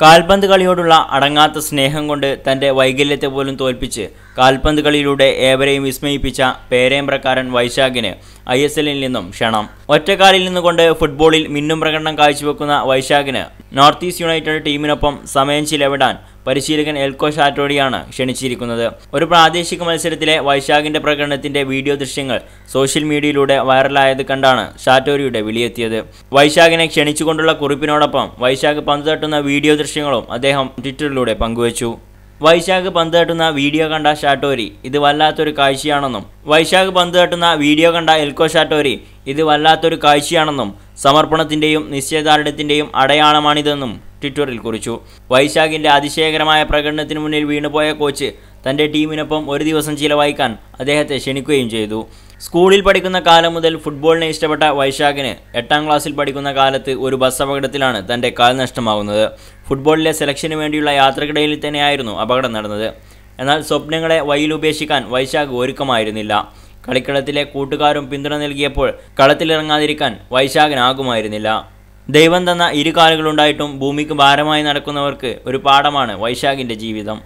കാൽപന്ത് കളിയോടുള്ള അടങ്ങാത്ത സ്നേഹം കൊണ്ട് തന്റെ വൈകല്യത്തെ പോലും തോൽപ്പിച്ച് കാൽപന്ത് കളിയിലൂടെ ഏവരെയും വിസ്മയിപ്പിച്ച പേരേമ്പ്രക്കാരൻ വൈശാഖിന് ഐ എസ് എല്ലിൽ നിന്നും ക്ഷണം. ഒറ്റക്കാലിൽ നിന്നുകൊണ്ട് ഫുട്ബോളിൽ മിന്നും പ്രകടനം കാഴ്ചവെക്കുന്ന വൈശാഖിന് നോർത്ത് ഈസ്റ്റ് യുണൈറ്റഡ് ടീമിനൊപ്പം സമയം ചിലവിടാൻ പരിശീലകൻ എൽക്കോ ഷാറ്റോഡിയാണ് ക്ഷണിച്ചിരിക്കുന്നത്. ഒരു പ്രാദേശിക മത്സരത്തിലെ വൈശാഖിന്റെ പ്രകടനത്തിന്റെ വീഡിയോ ദൃശ്യങ്ങൾ സോഷ്യൽ മീഡിയയിലൂടെ വൈറലായത് കണ്ടാണ് ഷാറ്റോരിയുടെ വിളിയെത്തിയത് വൈശാഖിനെ ക്ഷണിച്ചുകൊണ്ടുള്ള കുറിപ്പിനോടൊപ്പം വൈശാഖ് പന്ത് തട്ടുന്ന വീഡിയോ ദൃശ്യങ്ങളും അദ്ദേഹം ട്വിറ്ററിലൂടെ പങ്കുവച്ചു. വൈശാഖ് പന്ത് തട്ടുന്ന വീഡിയോ കണ്ട ഷാട്ടോരി ഇത് വല്ലാത്തൊരു കാഴ്ചയാണെന്നും. വൈശാഖ് പന്ത് തട്ടുന്ന വീഡിയോ കണ്ട എൽക്കോ ഷാട്ടോരി ഇത് വല്ലാത്തൊരു കാഴ്ചയാണെന്നും. സമർപ്പണത്തിന്റെയും നിശ്ചയദാർഢ്യത്തിന്റെയും അടയാളമാണിതെന്നും. ട്വിറ്ററിൽ കുറിച്ചു. വൈശാഖിന്റെ അതിശയകരമായ പ്രകടനത്തിന് മുന്നിൽ വീണുപോയ കോച്ച് തന്റെ ടീമിനൊപ്പം ഒരു ദിവസം ചിലവഴിക്കാൻ അദ്ദേഹത്തെ ക്ഷണിക്കുകയും ചെയ്തു. സ്കൂളിൽ പഠിക്കുന്ന കാലം മുതൽ ഫുട്ബോളിനെ ഇഷ്ടപ്പെട്ട വൈശാഖിന് എട്ടാം ക്ലാസ്സിൽ പഠിക്കുന്ന കാലത്ത് ഒരു ബസ് അപകടത്തിലാണ് തന്റെ കാൽ നഷ്ടമാകുന്നത് ഫുട്ബോളിലെ സെലക്ഷന് വേണ്ടിയുള്ള യാത്രക്കിടയിൽ തന്നെയായിരുന്നു അപകടം നടന്നത്. എന്നാൽ സ്വപ്നങ്ങളെ വഴിയിൽ ഉപേക്ഷിക്കാൻ വൈശാഖ് ഒരുക്കമായിരുന്നില്ല. കളിക്കളത്തിലെ കൂട്ടുകാരും പിന്തുണ നൽകിയപ്പോൾ കളത്തിലിറങ്ങാതിരിക്കാൻ വൈശാഖിനാകുമായിരുന്നില്ല. ദൈവം തന്ന ഇരു കാലുകളുണ്ടായിട്ടും ഭൂമിക്ക് ഭാരമായി നടക്കുന്നവർക്ക് ഒരു പാഠമാണ് വൈശാഖിന്റെ ജീവിതം.